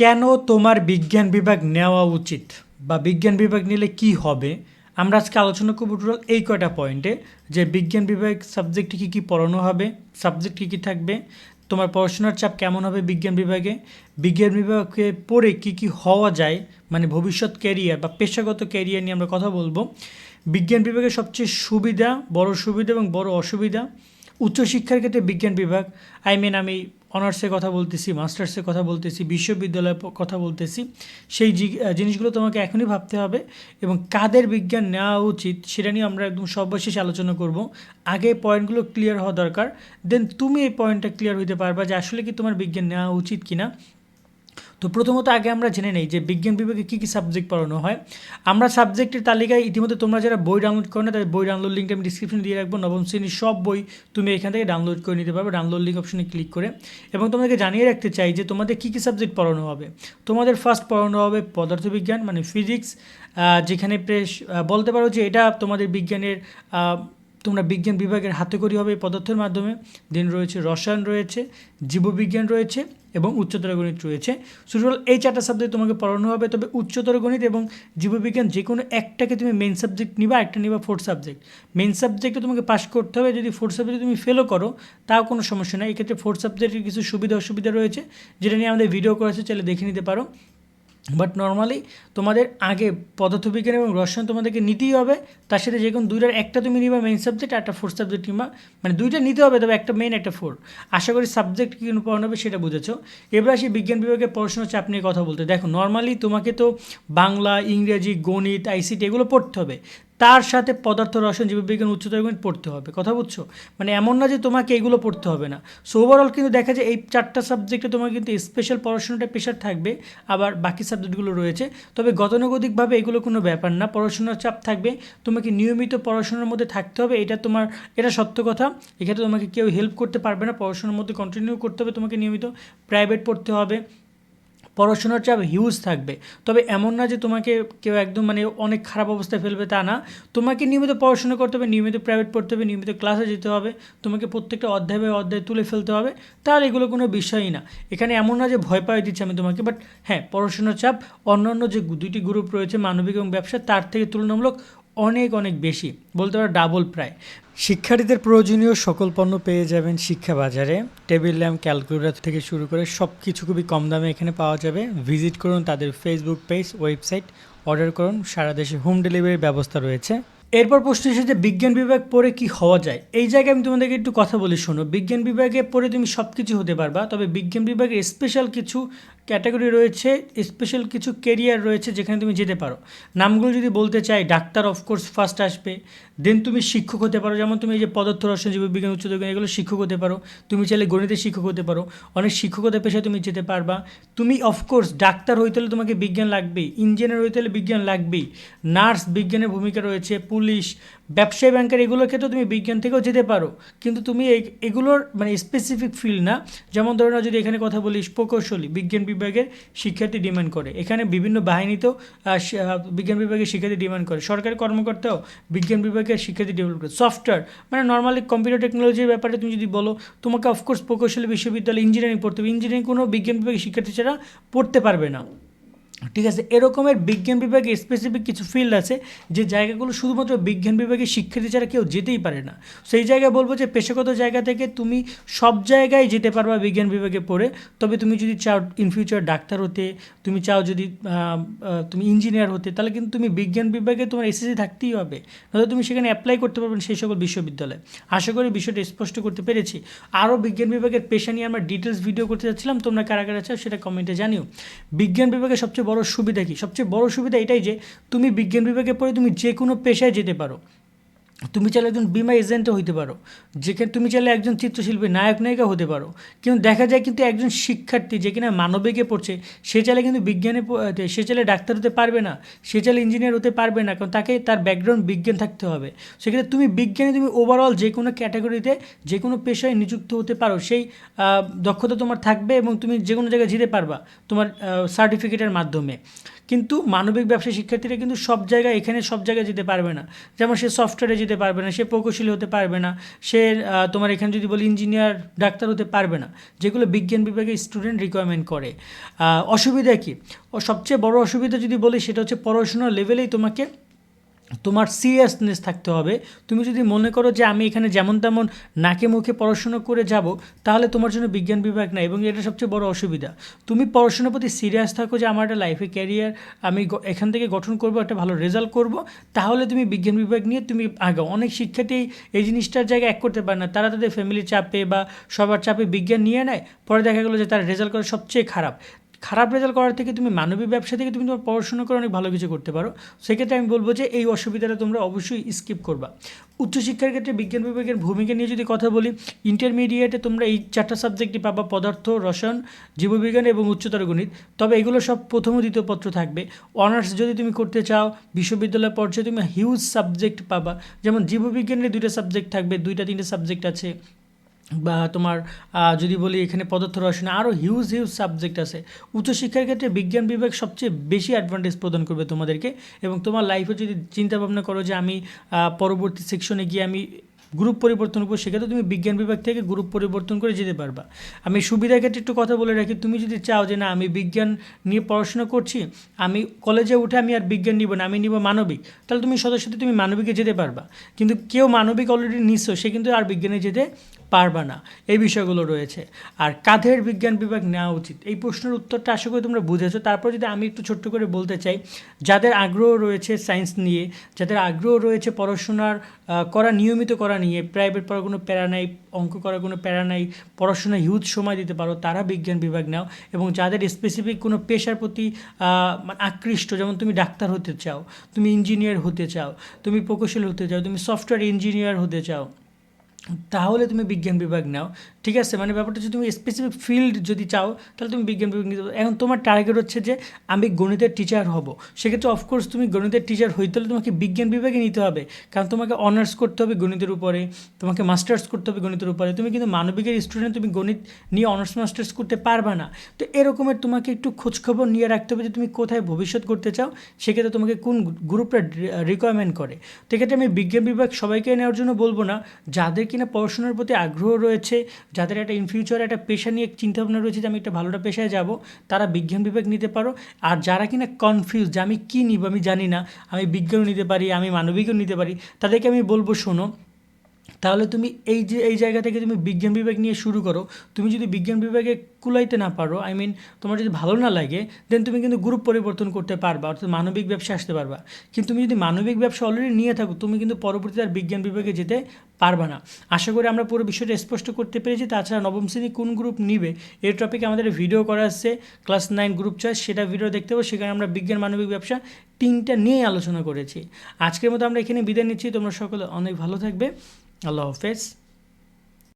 কেন তোমার বিজ্ঞান বিভাগ নেওয়া উচিত? বা বিজ্ঞান বিভাগ নিলে কি হবে? আমরা আজকে আলোচনা করব টোটাল এই কয়টা পয়েন্টে যে বিজ্ঞান বিভাগ সাবজেক্টে কী কী পড়ানো হবে সাবজেক্ট কী কী থাকবে, তোমার পড়াশোনার চাপ কেমন হবে বিজ্ঞান বিভাগে বিজ্ঞান বিভাগে পড়ে কী কী হওয়া যায় মানে ভবিষ্যৎ ক্যারিয়ার বা পেশাগত ক্যারিয়ার নিয়ে আমরা কথা বলব। বিজ্ঞান বিভাগের সবচেয়ে সুবিধা, বড় সুবিধা এবং বড় অসুবিধা উচ্চশিক্ষার ক্ষেত্রে বিজ্ঞান বিভাগ আই মিন আমি অনার্সে কথা বলতেছি মাস্টার্সের কথা বলতেছি, বিশ্ববিদ্যালয়ে কথা বলতেছি, সেই জিনিসগুলো তোমাকে এখনই ভাবতে হবে এবং কাদের বিজ্ঞান নেওয়া উচিত সেটা নিয়ে আমরা একদম সর্বশেষ আলোচনা করব। আগে পয়েন্টগুলো ক্লিয়ার হওয়া দরকার দেন তুমি এই পয়েন্টটা ক্লিয়ার হইতে পারবা যে আসলে কি তোমার বিজ্ঞান নেওয়া উচিত কিনা। তো প্রথমত আগে আমরা জেনে নেই যে বিজ্ঞান বিভাগে কী কী সাবজেক্ট পড়ানো হয়। আমরা সাবজেক্টের তালিকায় ইতিমধ্যে তোমরা যারা বই ডাউনলোড করো না, তাদের বই ডাউনলোড লিঙ্কটা আমি ডিসক্রিপশনে দিয়ে রাখব। নবম শ্রেণির সব বই তুমি এখান থেকে ডাউনলোড করে নিতে পারবে। ডাউনলোড লিঙ্ক অপশনে ক্লিক করে এবং তোমাদেরকে জানিয়ে রাখতে চাই যে তোমাদের কী কী সাবজেক্ট পড়ানো হবে। তোমাদের ফার্স্ট পড়ানো হবে পদার্থবিজ্ঞান মানে ফিজিক্স যেখানে প্রেস বলতে পারো যে এটা তোমাদের বিজ্ঞানের তোমরা বিজ্ঞান বিভাগের হাতে করি হবে এই পদার্থের মাধ্যমে। দেন রয়েছে রসায়ন রয়েছে, জীববিজ্ঞান রয়েছে এবং উচ্চতর গণিত রয়েছে। সুতরাং এই চারটা সাবজেক্ট তোমাকে পড়ানো হবে, তবে উচ্চতর গণিত এবং জীববিজ্ঞান যে কোনো একটাকে তুমি মেন সাবজেক্ট নিবা, একটা নিবা ফোর্থ সাবজেক্ট মেন সাবজেক্টে তোমাকে পাস করতে হবে, যদি ফোর্থ সাবজেক্টে তুমি ফেলও করো, তাও কোনো সমস্যা নেই। এক্ষেত্রে ফোর্থ সাবজেক্টের কিছু সুবিধা অসুবিধা রয়েছে, যেটা নিয়ে আমাদের ভিডিও করেছে চাইলে দেখে নিতে পারো। বাট নর্মালি তোমাদের আগে পদার্থবিজ্ঞান এবং রসায়ন তোমাদেরকে নিতেই হবে। তার সাথে যে কোনো দুইটার একটা তুমি নিবা মেইন সাবজেক্ট একটা ফোর্থ সাবজেক্ট নিবা। মানে দুইটা নিতে হবে, তবে একটা মেইন একটা ফোর আশা করি সাবজেক্ট কী পড়ানো হবে সেটা বুঝেছ। এবার আসি বিজ্ঞান বিভাগে পড়াশোনা চাপ নিয়ে কথা বলতে। দেখো নর্মালি তোমাকে তো বাংলা, ইংরেজি, গণিত আইসিটি এগুলো পড়তে হবে। তার সাথে পদার্থ রসায়ন জীববিজ্ঞান উচ্চতর পড়তে হবে। কথা বুঝছ? মানে এমন না যে তোমাকে এগুলো পড়তে হবে না। সো ওভারঅল কিন্তু দেখা যায় এই চারটা সাবজেক্টে তোমার কিন্তু স্পেশাল পড়াশোনাটা প্রেশার থাকবে, আবার বাকি সাবজেক্টগুলো রয়েছে। তবে গতানুগতিকভাবে এগুলো কোনো ব্যাপার না। পড়াশোনার চাপ থাকবে, তোমাকে নিয়মিত পড়াশোনার মধ্যে থাকতে হবে, এটা তোমার, এটা সত্য কথা। এক্ষেত্রে তোমাকে কেউ হেল্প করতে পারবে না, পড়াশোনার মধ্যে কন্টিনিউ করতে হবে, তোমাকে নিয়মিত প্রাইভেট পড়তে হবে। পড়াশোনার চাপ হিউজ থাকবে। তবে এমন না যে তোমাকে কেউ একদম মানে অনেক খারাপ অবস্থায় ফেলবে তা না। তোমাকে নিয়মিত পড়াশোনা করতে হবে, নিয়মিত প্রাইভেট পড়তে হবে, নিয়মিত ক্লাসে যেতে হবে। তোমাকে প্রত্যেকটা অধ্যায় বাই অধ্যায় তুলে ফেলতে হবে। তাহলে এগুলো কোনো বিষয়ই না। এখানে এমন না যে ভয় পাই দিচ্ছি আমি তোমাকে বাট হ্যাঁ পড়াশোনার চাপ, অন্যান্য যে দুইটি গ্রুপ রয়েছে মানবিক এবং ব্যবসা, তার থেকে তুলনামূলক অনেক অনেক বেশি, বলতে পারো ডাবল প্রায়। শিক্ষার্থীদের প্রয়োজনীয় সকল পণ্য পেয়ে যাবেন শিক্ষা বাজারে। টেবিল ল্যাম্প ক্যালকুলেটর থেকে শুরু করে সব কিছু খুবই কম দামে এখানে পাওয়া যাবে। ভিজিট করুন তাদের ফেসবুক পেজ ওয়েবসাইট অর্ডার করুন। সারা দেশে হোম ডেলিভারির ব্যবস্থা রয়েছে। এরপর প্রশ্ন এসেছে বিজ্ঞান বিভাগ পড়ে কি হওয়া যায়? এই জায়গায় আমি তোমাদেরকে একটু কথা বলি শোনো। বিজ্ঞান বিভাগে পড়ে তুমি সব কিছু হতে পারবা, তবে বিজ্ঞান বিভাগে স্পেশাল কিছু ক্যাটাগরি রয়েছে স্পেশাল কিছু কেরিয়ার রয়েছে যেখানে তুমি যেতে পারো। নামগুলো যদি বলতে চাই, ডাক্তার অফকোর্স ফার্স্ট আসবে দেন তুমি শিক্ষক হতে পারো, যেমন তুমি এই যে পদার্থ, রসায়ন জীববিজ্ঞান উচ্চতর এগুলো শিক্ষক হতে পারো। তুমি চাইলে গণিতের শিক্ষক হতে পারো। অনেক শিক্ষকতার পেশায় তুমি যেতে পারবা। তুমি অফকোর্স ডাক্তার হইতে হলে তোমাকে বিজ্ঞান লাগবেই ইঞ্জিনিয়ার হইতে হলে বিজ্ঞান লাগবেই। নার্স বিজ্ঞানের ভূমিকা রয়েছে পুলিশ, ব্যবসায়ী ব্যাংকের এগুলোর ক্ষেত্রে তুমি বিজ্ঞান থেকেও যেতে পারো। কিন্তু তুমি এগুলোর মানে স্পেসিফিক ফিল্ড না। যেমন ধরো না যদি এখানে কথা বলি প্রকৌশলী, বিজ্ঞান বিভাগের শিক্ষার্থী ডিমান্ড করে। এখানে বিভিন্ন বাহিনীতেও বিজ্ঞান বিভাগের শিক্ষার্থী ডিমান্ড করে। সরকারি কর্মকর্তাও বিজ্ঞান বিভাগের শিক্ষার্থী ডেভেলপ করে। সফটওয়্যার মানে নর্মালি কম্পিউটার টেকনোলজির ব্যাপারে তুমি যদি বলো, তোমাকে অফকোর্স প্রকৌশলী বিশ্ববিদ্যালয় ইঞ্জিনিয়ারিং পড়তে হবে। ইঞ্জিনিয়ারিং কোনো বিজ্ঞান বিভাগের শিক্ষার্থী ছাড়া পড়তে পারবে না। ঠিক আছে, এরকমের বিজ্ঞান বিভাগে স্পেসিফিক কিছু ফিল্ড আছে যে জায়গাগুলো শুধুমাত্র বিজ্ঞান বিভাগে শিক্ষার্থী ছাড়া কেউ যেতেই পারে না। সেই জায়গায় বলব যে পেশাগত জায়গা থেকে তুমি সব জায়গায় যেতে পারবা বিজ্ঞান বিভাগে পড়ে, তবে তুমি যদি চাও ইন ফিউচার ডাক্তার হতে, তুমি চাও যদি তুমি ইঞ্জিনিয়ার হতে, তাহলে কিন্তু তুমি বিজ্ঞান বিভাগে তোমার এসএসসি থাকতেই হবে। নয়তো তুমি সেখানে অ্যাপ্লাই করতে পারবে সেই সকল বিশ্ববিদ্যালয়ে। আশা করি বিষয়টা স্পষ্ট করতে পেরেছি। আরও বিজ্ঞান বিভাগের পেশা নিয়ে আমরা ডিটেলস ভিডিও করতে যাচ্ছিলাম, তোমরা কারা কারা চাও সেটা কমেন্টে জানিও। বিজ্ঞান বিভাগে সবচেয়ে বড় সুবিধা কি? সবচেয়ে বড় সুবিধা এটাই যে, তুমি বিজ্ঞান বিভাগে পড়ে তুমি যে কোনো পেশায় যেতে পারো। তুমি চাইলে একজন বিমা এজেন্টও হইতে পারো। যেখানে তুমি চাইলে একজন চিত্রশিল্পী, নায়ক, নায়িকা হতে পারো। কিন্তু দেখা যায় কিন্তু একজন শিক্ষার্থী যে কিনা মানবিকে পড়ছে, সে চাইলে কিন্তু বিজ্ঞানে সে চাইলে ডাক্তার হতে পারবে না, সে চাইলে ইঞ্জিনিয়ার হতে পারবে না, কারণ তাকে তার ব্যাকগ্রাউন্ড বিজ্ঞান থাকতে হবে। সেক্ষেত্রে তুমি বিজ্ঞানে তুমি ওভারঅল যে কোনো ক্যাটাগরিতে যে কোনো পেশায় নিযুক্ত হতে পারো। সেই দক্ষতা তোমার থাকবে এবং তুমি যে কোনো জায়গায় যেতে পারবা তোমার সার্টিফিকেটের মাধ্যমে। কিন্তু মানবিক ব্যবসায়ী শিক্ষার্থীরা কিন্তু সব জায়গায় এখানে সব জায়গায় যেতে পারবে না। যেমন সে সফটওয়্যারে যেতে পারবে না, সে প্রকৌশলী হতে পারবে না, সে তোমার এখানে যদি বলি ইঞ্জিনিয়ার ডাক্তার হতে পারবে না, যেগুলো বিজ্ঞান বিভাগে স্টুডেন্ট রিকোয়ারমেন্ট করে। অসুবিধা কী? ও সবচেয়ে বড় অসুবিধা যদি বলি সেটা হচ্ছে পড়াশোনার লেভেলেই তোমাকে তোমার সিরিয়াসনেস থাকতে হবে। তুমি যদি মনে করো যে আমি এখানে যেমন তেমন নাকে মুখে পড়াশোনা করে যাব, তাহলে তোমার জন্য বিজ্ঞান বিভাগ না এবং এটা সবচেয়ে বড় অসুবিধা। তুমি পড়াশোনার প্রতি সিরিয়াস থাকো যে আমার একটা লাইফে ক্যারিয়ার আমি এখান থেকে গঠন করব, একটা ভালো রেজাল্ট করব, তাহলে তুমি বিজ্ঞান বিভাগ নিয়ে তুমি আগাও। অনেক শিক্ষার্থী এই জিনিসটার জায়গায় এক করতে পারে না। তারা তাদের ফ্যামিলির চাপে বা সবার চাপে বিজ্ঞান নিয়ে নেয়, পরে দেখা গেলো যে তার রেজাল্ট করে সবচেয়ে খারাপ। খারাপ রেজাল্ট করার থেকে তুমি মানবিক ব্যবসা থেকে তুমি তোমার পড়াশোনা করে অনেক ভালো কিছু করতে পারো। সেক্ষেত্রে আমি বলব যে এই অসুবিধাটা তোমরা অবশ্যই স্কিপ করবা। উচ্চশিক্ষার ক্ষেত্রে বিজ্ঞান বিভাগের ভূমিকা নিয়ে যদি কথা বলি ইন্টারমিডিয়েটে তোমরা এই চারটা সাবজেক্টই পাবা পদার্থ, রসায়ন, জীববিজ্ঞান এবং উচ্চতর গণিত। তবে এগুলো সব প্রথম দ্বিতীয় পত্র থাকবে। অনার্স যদি তুমি করতে চাও, বিশ্ববিদ্যালয় পর্যায়ে তুমি হিউজ সাবজেক্ট পাবা। যেমন জীববিজ্ঞানের দুইটা সাবজেক্ট থাকবে, দুইটা, তিনটে সাবজেক্ট আছে। বা তোমার যদি বলি এখানে পদার্থ রসায়ন আরও হিউজ হিউজ সাবজেক্ট আছে। উচ্চশিক্ষার ক্ষেত্রে বিজ্ঞান বিভাগ সবচেয়ে বেশি অ্যাডভান্টেজ প্রদান করবে তোমাদেরকে এবং তোমার লাইফে যদি চিন্তা ভাবনা করো যে আমি পরবর্তী সেকশনে গিয়ে আমি গ্রুপ পরিবর্তন করব, সেক্ষেত্রে তুমি বিজ্ঞান বিভাগ থেকে গ্রুপ পরিবর্তন করে যেতে পারবা। আমি সুবিধার ক্ষেত্রে একটু কথা বলে রাখি, তুমি যদি চাও যে না, আমি বিজ্ঞান নিয়ে পড়াশোনা করছি, আমি কলেজে উঠে আমি আর বিজ্ঞান নিব না, আমি নিব মানবিক, তাহলে তুমি সাথে তুমি মানবিকে যেতে পারবা। কিন্তু কেউ মানবিক অলরেডি নিচ্ছ সে কিন্তু আর বিজ্ঞানে যেতে পারবা না। এই বিষয়গুলো রয়েছে। আর কাঁধের বিজ্ঞান বিভাগ নেওয়া উচিত। এই প্রশ্নের উত্তরটা আশা করি তোমরা বুঝেছ। তারপর যদি আমি একটু ছোট্ট করে বলতে চাই, যাদের আগ্রহ রয়েছে সায়েন্স নিয়ে, যাদের আগ্রহ রয়েছে পড়াশোনার করা, নিয়মিত করা নিয়ে প্রাইভেট পড়ার কোনো প্যারা নাই, অঙ্ক করার কোনো প্যারা নাই পড়াশোনা হিউজ সময় দিতে পারো, তারা বিজ্ঞান বিভাগ নাও। এবং যাদের স্পেসিফিক কোনো পেশার প্রতি মানে আকৃষ্ট, যেমন তুমি ডাক্তার হতে চাও, তুমি ইঞ্জিনিয়ার হতে চাও, তুমি প্রকৌশলী হতে চাও, তুমি সফটওয়্যার ইঞ্জিনিয়ার হতে চাও তাহলে তুমি বিজ্ঞান বিভাগ নাও। ঠিক আছে? মানে ব্যাপারটা হচ্ছে তুমি স্পেসিফিক ফিল্ড যদি চাও, তাহলে তুমি বিজ্ঞান বিভাগ নিতে এখন তোমার টার্গেট হচ্ছে যে আমি গণিতের টিচার হব। সেক্ষেত্রে অফকোর্স তুমি গণিতের টিচার হইতে হলে তোমাকে বিজ্ঞান বিভাগে নিতে হবে। কারণ তোমাকে অনার্স করতে হবে গণিতের উপরে, তোমাকে মাস্টার্স করতে হবে গণিতের উপরে। তুমি কিন্তু মানবিকের স্টুডেন্ট তুমি গণিত নিয়ে অনার্স মাস্টার্স করতে পারবা না। তো এরকমের তোমাকে একটু খোঁজখবর নিয়ে রাখতে হবে যে তুমি কোথায় ভবিষ্যৎ করতে চাও। সেক্ষেত্রে তোমাকে কোন গ্রুপটা রিকোয়ারমেন্ট করে। তো এক্ষেত্রে আমি বিজ্ঞান বিভাগ সবাইকে নেওয়ার জন্য বলব না। যাদের কিনা পড়াশোনার প্রতি আগ্রহ রয়েছে, যাদের একটা ইন ফিউচার একটা পেশা নিয়ে চিন্তাভাবনা রয়েছে যে আমি একটা ভালোটা পেশায় যাব, তারা বিজ্ঞান বিভাগ নিতে পারো। আর যারা কিনা কনফিউজ যে আমি কী নিব, আমি জানি না, আমি বিজ্ঞানও নিতে পারি, আমি মানবিকও নিতে পারি, তাদেরকে আমি বলব শোনো, তাহলে তুমি এই যে, এই জায়গা থেকে তুমি বিজ্ঞান বিভাগ নিয়ে শুরু করো, তুমি যদি বিজ্ঞান বিভাগে কুলাইতে না পারো আই মিন তোমার যদি ভালো না লাগে দেন তুমি কিন্তু গ্রুপ পরিবর্তন করতে পারবা, অর্থাৎ মানবিক ব্যবসা আসতে পারবা। কিন্তু তুমি যদি মানবিক ব্যবসা অলরেডি নিয়ে থাকো, তুমি কিন্তু পরবর্তীতে আর বিজ্ঞান বিভাগে যেতে পারবা না। আশা করি আমরা পুরো বিষয়টা স্পষ্ট করতে পেরেছি। তাছাড়া নবম শ্রেণি কোন গ্রুপ নিবে এর টপিকে আমাদের ভিডিও করা আসছে ক্লাস নাইন গ্রুপ চয়েস সেটা ভিডিও দেখতে পাবো সেখানে আমরা বিজ্ঞান, মানবিক ব্যবসা তিনটা নিয়ে আলোচনা করেছি। আজকের মতো আমরা এখানে বিদায় নিচ্ছি, তোমরা সকলে অনেক ভালো থাকবে। আল্লাহ হাফেজ।